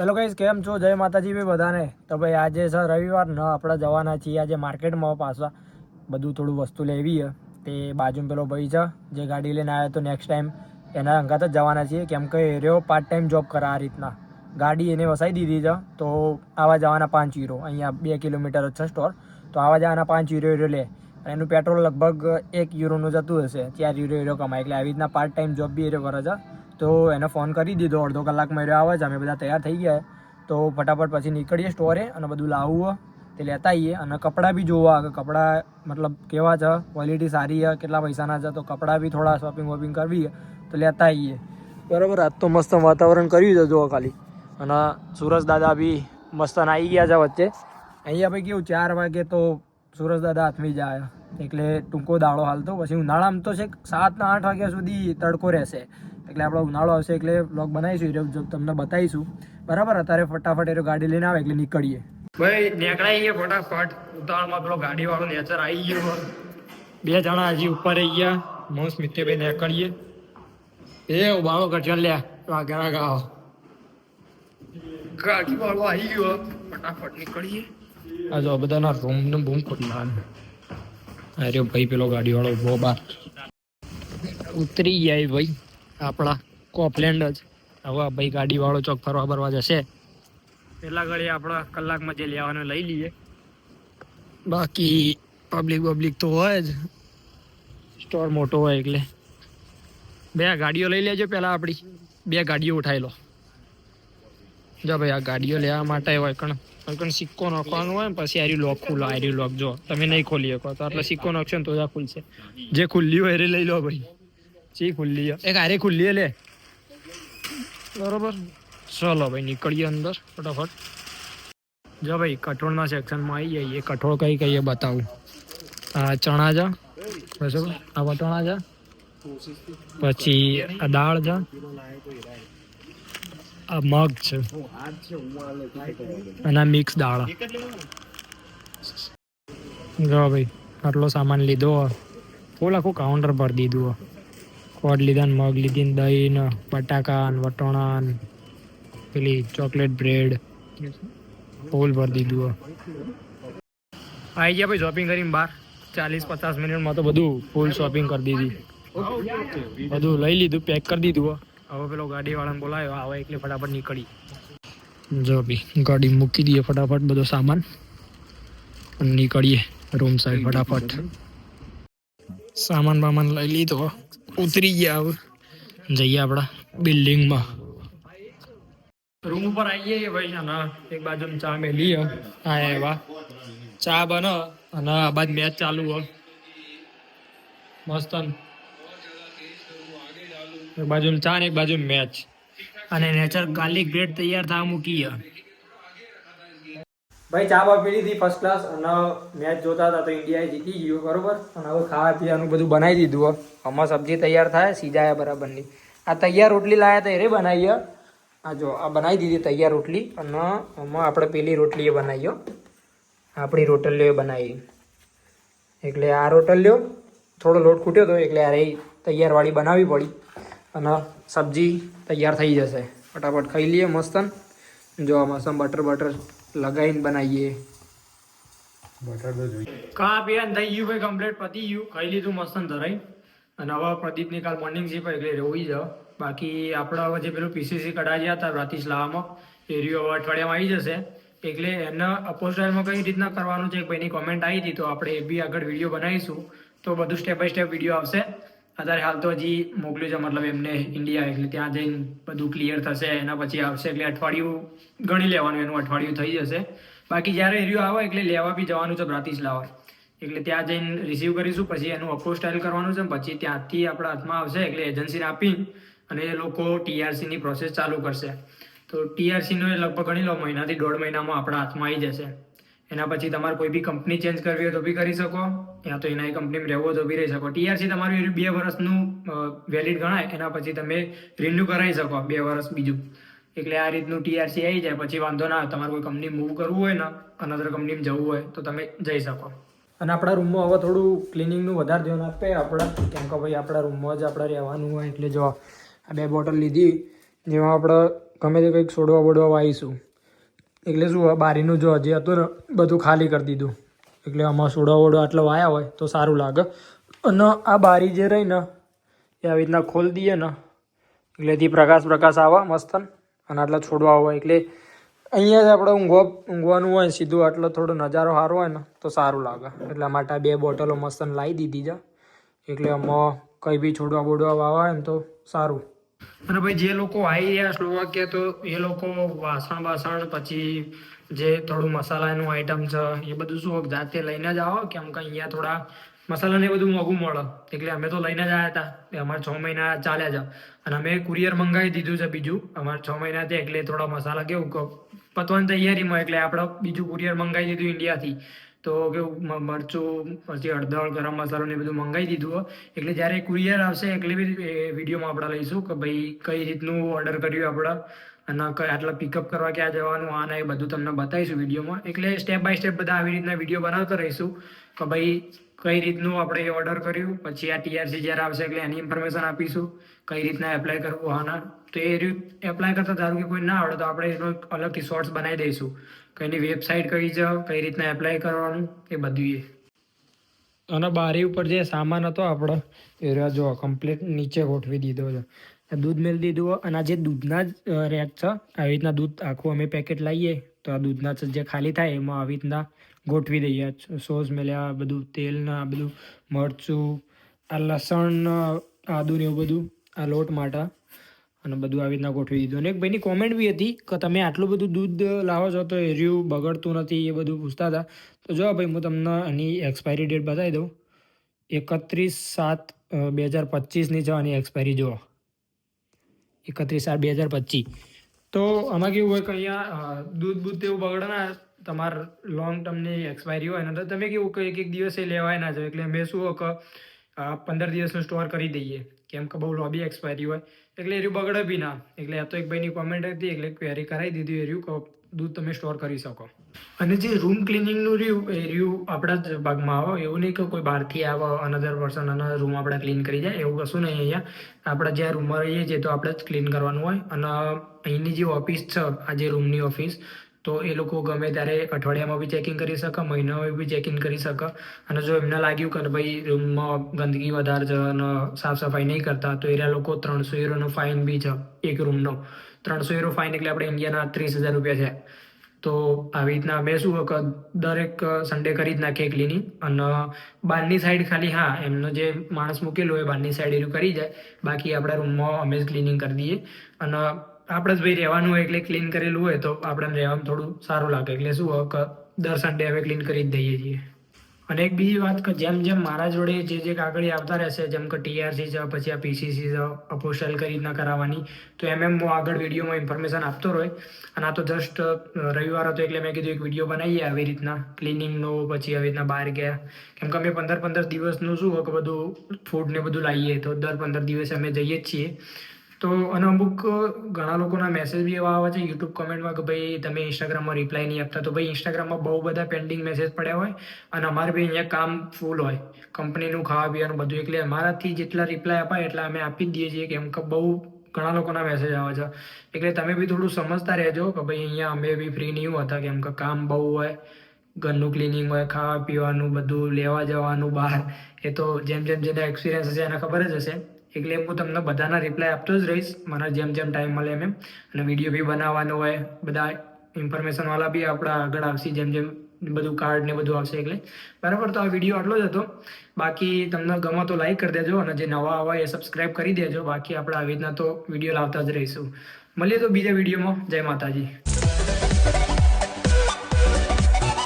ચલો કહીશ કેમ છો? જય માતાજી ભાઈ બધાને. તો ભાઈ, આજે સર રવિવાર. ન, આપણે જવાના છીએ. આજે માર્કેટમાં પાછા બધું થોડું વસ્તુ લેવી છે. તે બાજુમાં પેલો ભાઈ છે, જે ગાડી લઈને આવ્યો તો નેક્સ્ટ ટાઈમ એના અંગાત જ જવાના છીએ. કેમ કે રહ્યો પાર્ટ ટાઈમ જોબ કરે આ રીતના. ગાડી એને વસાઈ દીધી છે. તો આવા જવાના પાંચ યુરો અહીંયા બે કિલોમીટર જ છે સ્ટોર તો આવા જવાના પાંચ યુરો યુરો લે. અને એનું પેટ્રોલ લગભગ એક યુરોનું જતું હશે. ચાર યુરો યુરો કમાય. એટલે આવી રીતના પાર્ટ ટાઈમ જોબ બી એ કરે છે. તો એને ફોન કરી દીધો, અડધો કલાકમાં રહ્યો આવે છે, અમે બધા તૈયાર થઈ ગયા. તો ફટાફટ પછી નીકળીએ સ્ટોરે અને બધું લાવવું તે લેતા આવીએ અને કપડાં બી જોવા, કે કપડાં મતલબ કેવા છે ક્વોલિટી સારી છે, કેટલા પૈસાના છે, તો કપડાં બી થોડા શોપિંગ વોપિંગ કરવી તો લેતા આવીએ. બરાબર, આજ તો મસ્ત વાતાવરણ કર્યું છે, જુઓ ખાલી. અને સુરજ દાદા બી મસ્ત આવી ગયા છે વચ્ચે. અહીંયા ભાઈ કેવું, ચાર વાગે તો સુરજ દાદા હાથમી જાય એટલે ટૂંકો દાડો હાલતો, પછી ઉનાળામાં તો છે સાત ને આઠ વાગ્યા સુધી તડકો રહેશે. એટલે આપણો ઉનાળો આવશે એટલે બ્લોગ બનાવીશું એ તમને બતાવીશું. બરાબર, અત્યારે ફટાફટ એ ગાડી લઈને આવે એટલે નીકળીએ. ભાઈ નીકળાઈ ગયા ફટાફટ. ઉતાવળમાં પેલો ગાડી વાળો નેચર આવી ગયો બે જણા હજી ઉપર રહી ગયા. મોસ મિત્યભાઈ નીકળીએ. એ ઉભાળો કરજો લ્યા. વાઘરા ગાઓ ગાડી વાળો આવી ગયો ફટાફટ નીકળીએ. આ જો બધાના રૂમ ને બૂમ ખુલ્લા અરે ભાઈ, પેલો ગાડી વાળો ઊભો બાર ઉતરી જાય ભાઈ. આપણા કોપલેન્ડ જ. હવે ભાઈ ગાડીવાળો ચોક ફરવા ફરવા જશે. પેલા ઘડી આપણા કલાકમાં જે લેવાનું લઈ લઈએ. બાકી પબ્લિક પબ્લિક તો હોય જ. સ્ટોર મોટો હોય એટલે. બે ગાડીઓ લઈ લેજો પહેલાં આપણી બે ગાડીઓ ઉઠાવી લો. જો ભાઈ આ ગાડીઓ લેવા માટે હોય કણ. કણ સિક્કો નાખવાનો હોય પછી આર્યું લોક ખુલ્લો આર્યું લોક જો. તમે નહીં ખોલી શકો. તો એટલે સિક્કો નાખશો ને તો જ ખુલશે. જે ખુલ્લી હોય એ લઈ લો ભાઈ. ચી ખુલ્લી એક હારે ખુલ્લી લે. બરોબર. ચલો ભાઈ, નીકળીએ અંદર, ફટાફટ. જો ભાઈ, કઠોળના સેક્શનમાં આવી જઈએ કઠોળ કઈ કઈ બતાવું. આ ચણા જા બરાબર? આ વટાણા જા પછી આ દાળ જા આ મગ છે. અને મિક્સ દાળ. જો ભાઈ, આટલો સામાન લીધો. ફૂલ આખું કાઉન્ટર ભરી દીધું. ખોડ લીધા ને મગ લીધી ને દહીં ને બટાકા ને વટોણા ને પેલી ચોકલેટ બ્રેડ. ફૂલ ભરી દીધું આવી ગયા ભાઈ શોપિંગ કરીને બહાર. ચાલીસ પચાસ મિનિટમાં તો બધું ફૂલ શોપિંગ કરી દીધી. બધું લઈ લીધું પેક કરી દીધું હવે. પેલો ગાડી વાળાને બોલાયો આવે એટલે ફટાફટ નીકળી. જો ભાઈ, ગાડી મૂકી દઈએ ફટાફટ બધો સામાન નીકળીએ રૂમ સાઈડ ફટાફટ. સામાન બામાન લઈ લીધો. ઉતરી ગયા હવે. જઈએ આપણા બિલ્ડિંગમાં. રૂમ ઉપર આવીએ ભાઈ અને એક બાજુ ચા મેલી હા એવા ચા બનો અને આ બાદ મેચ ચાલુ હો મસ્ત. એક બાજુ ચા ને એક બાજુ મેચ. અને નેચર ગાર્લિક બ્રેડ તૈયાર થવા મૂકી ભાઈ, ચા બા પી લીધી ફર્સ્ટ ક્લાસ અને મેચ જોતા હતા તો ઇન્ડિયાએ જીતી ગયું, બરોબર? અને હવે ખાવા પીવાનું બધું બનાવી દીધું હમણાં સબ્જી તૈયાર થાય સીજાયા બરાબરની. આ તૈયાર રોટલી લાયા તો એ બનાવીએ આ જો, આ બનાવી દીધી તૈયાર રોટલી. અને આમાં આપણે પેલી રોટલી એ બનાવીઓ આપણી રોટલીઓ બનાવી. એટલે આ રોટલીઓ થોડો લોટ ખૂટ્યો હતો એટલે આ રહી તૈયારવાળી બનાવવી પડી. અને સબ્જી તૈયાર થઈ જશે. ફટાફટ ખાઈ લઈએ મસ્તન. જો આ મસ્તન બટર બટર લગાવીને બનાવીએ. કા પીવાનું થઈ ગયું ભાઈ કમ્પ્લીટ પતી ગયું. ખાઈ લીધું મસ્ત ધરાઈ. અને હવે પ્રદીપની કાલ મોર્નિંગ છે એટલે રોઈ જ બાકી આપણે હવે જે પેલું પીસીસી કઢાવ્યા હતા બ્રાતિસ્લાવામાં એ રહ્યો હવે અઠવાડિયામાં આવી જશે. એટલે એના અપોસ્ટાઇલમાં કઈ રીતના કરવાનું છે એક ભાઈની કોમેન્ટ આવી હતી તો આપણે એ બી આગળ વીડિયો બનાવીશું. તો બધું સ્ટેપ બાય સ્ટેપ વીડિયો આવશે. અત્યારે હાલ તો હજી મોકલ્યું છે, મતલબ એમને ઇન્ડિયા એટલે ત્યાં જઈને બધું ક્લિયર થશે, એના પછી આવશે એટલે અઠવાડિયું ગણી લેવાનું, એનું અઠવાડિયું થઈ જશે. બાકી જ્યારે એરિયો આવે એટલે લેવા બી જવાનું છે બ્રાતિસ્લાવા એટલે ત્યાં જઈને રિસીવ કરીશું, પછી એનું અપોસ્ટાઇલ કરવાનું છે, પછી ત્યાંથી આપણા હાથમાં આવશે એટલે એજન્સીને આપી અને એ લોકો ટીઆરસીની પ્રોસેસ ચાલુ કરશે. તો ટીઆરસીનો એ લગભગ ગણી લો, મહિનાથી દોઢ મહિનામાં આપણા હાથમાં આવી જશે. એના પછી તમારે કોઈ બી કંપની ચેન્જ કરવી હોય તો બી કરી શકો. યા તો એના કંપનીમાં રહેવો તો બી રહી શકો. ટીઆરસી તમારું બે વર્ષનું વેલિડ ગણાય, એના પછી તમે રિન્યુ કરાવી શકો બે વર્ષ બીજું. એટલે આ રીતનું ટીઆરસી આવી જાય, પછી વાંધો ના આવે. તમારે કોઈ કંપની મૂવ કરવું હોય ને અનધર કંપનીમાં જવું હોય, તો તમે જઈ શકો. અને આપણા રૂમમાં હવે થોડું ક્લિનિંગનું વધારે ધ્યાન આપે આપણે. કેમ કે ભાઈ આપણા રૂમમાં જ આપણે રહેવાનું હોય, એટલે જો આ બે બોટલ લીધી, જેમાં આપણે ગમે તે કંઈક છોડવા બોડવા વાવીશું. એટલે શું હોય બારીનું જો હજી હતું બધું ખાલી કરી દીધું. એટલે આમાં સોડા બોડવા આટલો વાયા હોય તો સારું લાગે. અને આ બારી જે રહી ને, એ આવી રીતના ખોલી દઈએ ને એટલેથી પ્રકાશ પ્રકાશ આવે, મસ્ત અને આટલા છોડવા હોય. એટલે અહીંયા જ આપણે ઊંઘવા ઊંઘવાનું હોય સીધું આટલો થોડો નજારો સારો હોય ને, તો સારું લાગે. એટલા માટે બે બોટલો મસ્ત લાવી દીધી છે. એટલે આમાં કંઈ બી છોડવા બોડવા વાવા હોય ને તો સારું. અને ભાઈ જે લોકો આવી રહ્યા સ્લોવાકિયા તો એ લોકો વાસણ બાસણ પછી જે થોડું મસાલાનું આઈટમ છે, એ બધું શું જાતે લઈને જ આવો કેમ કે અહીંયા થોડા મસાલાને ને બધું મોંઘું મળે. એટલે અમે તો લઈને જ આવ્યા હતા. અમારે છ મહિના ચાલ્યા છે. અને અમે કુરિયર મંગાવી દીધું છે બીજું. અમારે છ મહિના થયા એટલે થોડા મસાલા કેવું પતવાની તૈયારીમાં એટલે આપણે બીજું કુરિયર મંગાવી દીધું ઇન્ડિયાથી તો કેવું મરચું, પછી હળદર ગરમ મસાલો ને બધું મંગાવી દીધું એટલે જ્યારે કુરિયર આવશે એટલે બી વિડીયોમાં આપણે લઈશું કે ભાઈ કઈ રીતનું ઓર્ડર કર્યું આપણે, અને આટલા પિકઅપ કરવા ક્યાં જવાનું, આના એ બધું તમને બતાવીશું વિડીયોમાં એટલે સ્ટેપ બાય સ્ટેપ બધા આવી રીતના વીડિયો બનાવતા રહીશું કે ભાઈ કઈ રીતનું આપણે ઓર્ડર કર્યું, પછી આ ટીઆરસી જ્યારે આવશે એટલે એની ઇન્ફોર્મેશન આપીશું, કઈ રીતના એપ્લાય કરવું, આના. તો એ એપ્લાય કરતા ધારો કે કોઈ ના આવડે તો આપણે એનો અલગથી શોર્ટ્સ બનાવી દઈશું. કે એની વેબસાઇટ કઈ છે, કઈ રીતના એપ્લાય કરવાનું, એ બધું એ. અને બારી ઉપર જે સામાન હતો આપણો, એ રહ્યો જો કમ્પ્લીટ નીચે ગોઠવી દીધો છે. દૂધ મેળ દીધું અને આ જે દૂધના જ રેક છે, આવી રીતના દૂધ આખું અમે પેકેટ લાવીએ, તો આ દૂધના જ ખાલી થાય, એમાં આવી રીતના ગોઠવી દઈએ. સોસ મેલ્યા બધું તેલના આ બધું, મરચું, આ લસણ ને આદુ ને એવું બધું, આ લોટ માટે. અને બધું આવી રીતના ગોઠવી દીધું. અને એક ભાઈની કોમેન્ટ બી હતી કે તમે આટલું બધું દૂધ લાવો છો તો એર્યું બગડતું નથી, એ બધું પૂછતા હતા. તો જો ભાઈ, હું તમને એની એક્સપાયરી ડેટ બતાવી દઉં. એકત્રીસ સાત બે હજાર પચીસની છે આની એક્સપાયરી જુઓ. એકત્રીસ સાત, બે હજાર પચીસ. તો આમાં કેવું હોય કે અહીંયા દૂધ બૂધ તેવું બગડે ના, તમાર લોંગ ટર્મની એક્સપાયરી હોય. ને તો તમે કેવું કે એક એક દિવસે લેવાય ના જાવ એટલે મેં શું કે પંદર દિવસનું સ્ટોર કરી દઈએ. કેમ કે બહુ લોબી એક્સપાયરી હોય. એટલે એ બગડે બી ના એટલે આ તો એક ભાઈની કોમેન્ટ હતી, એટલે ક્વેરી કરાવી દીધી, એ રહ્યું દૂધ તમે સ્ટોર કરી શકો. અને જે રૂમ ક્લિનિંગનું રહ્યું, એ રહ્યું આપણા જ ભાગમાં આવો. એવું નહીં કે કોઈ બહારથી આવે અનધર પર્સન અને રૂમ આપણે ક્લીન કરી જાય. એવું કશું નહીં અહીંયા. આપણે જ્યાં રૂમમાં રહીએ છીએ, તો આપણે જ ક્લીન કરવાનું હોય. અને અહીંની જે ઓફિસ છે, આ જે રૂમની ઓફિસ તો એ લોકો ગમે ત્યારે અઠવાડિયામાં બી ચેકિંગ કરી શકે, મહિનામાં બી ચેકિંગ કરી શકે. અને જો એમને લાગ્યું કે ભાઈ રૂમમાં ગંદકી વધારે છે અને સાફ સફાઈ નહીં કરતા, તો એના લોકો ત્રણસો યુરોનો ફાઇન બી છે એક રૂમનો. ત્રણસો યુરો ફાઇન એટલે આપણે ઇન્ડિયાના ત્રીસ હજાર રૂપિયા છે. તો આવી રીતના અમે શું કે દરેક સન્ડે કરી જ નાખીએ ક્લિનિંગ અને બહારની સાઈડ ખાલી હા, એમનો જે માણસ મૂકેલો હોય બહારની સાઈડ એનું કરી જાય. બાકી આપણા રૂમમાં અમે જ ક્લિનિંગ કરી દઈએ. અને આપણે જ ભાઈ રહેવાનું હોય એટલે ક્લીન કરેલું હોય તો આપણે રહેવાનું થોડું સારું લાગે. એટલે શું દર સન્ડે હવે ક્લીન કરી જ દઈએ છીએ. અને એક બીજી વાત કે જેમ જેમ મારા જોડે જે જે કાગળી આવતા રહેશે, જેમ કે ટીઆરસી છે, પછી આ પીસીસી છે અપોસ્ટલ કઈ રીતના કરાવવાની, તો એમ એમ હું આગળ વિડીયોમાં ઇન્ફોર્મેશન આપતો રહે અને આ તો જસ્ટ રવિવાર હતો એટલે મેં કીધું એક વીડિયો બનાવીએ આવી રીતના ક્લિનિંગનો પછી આવી રીતના બહાર ગયા. કેમ કે અમે પંદર પંદર દિવસનું શું કે બધું ફૂડ ને બધું લાવીએ, તો દર પંદર દિવસે અમે જઈએ જ છીએ. તો, અને અમુક, ઘણા લોકોના મેસેજ બી એવા આવે છે યુટ્યુબ કમેન્ટમાં કે ભાઈ, તમે ઇન્સ્ટાગ્રામમાં રિપ્લાય નહીં આપતા. તો ભાઈ ઇન્સ્ટાગ્રામમાં બહુ બધા પેન્ડિંગ મેસેજ પડ્યા હોય, અને અમારે બી અહીંયા કામ ફૂલ હોય. કંપનીનું ખાવા પીવાનું બધું. એટલે અમારાથી જેટલા રિપ્લાય અપાય એટલા અમે આપી જ દઈએ છીએ, કેમ કે બહુ ઘણા લોકોના મેસેજ આવે છે. એટલે તમે બી થોડું સમજતા રહેજો કે ભાઈ, અહીંયા અમે બી ફ્રી નહીં હતા, કેમ કે કામ બહુ હોય, ઘરનું ક્લિનિંગ હોય, ખાવા પીવાનું, બધું લેવા જવાનું, બહાર. એ તો જેમ જેમ જેને એક્સપિરિયન્સ હશે, એને ખબર જ હશે. એટલે હું તમને બધાના રિપ્લાય આપતો જ રહીશ. મને જેમ જેમ ટાઈમ મળે એમ એમ. અને વીડિયો બી બનાવવાનો હોય. બધા ઇન્ફોર્મેશનવાળા બી આપણા આગળ આવશે. જેમ જેમ બધું કાર્ડ ને બધું આવશે એટલે. બરાબર, તો આ વીડિયો આટલો જ હતો. બાકી તમને ગમો તો લાઈક કરી દેજો અને જે નવા હોય એ સબસ્ક્રાઈબ કરી દેજો. બાકી આપણે આવી રીતના તો વીડિયો લાવતા જ રહીશું. મળીએ તો બીજા વિડીયોમાં જય માતાજી.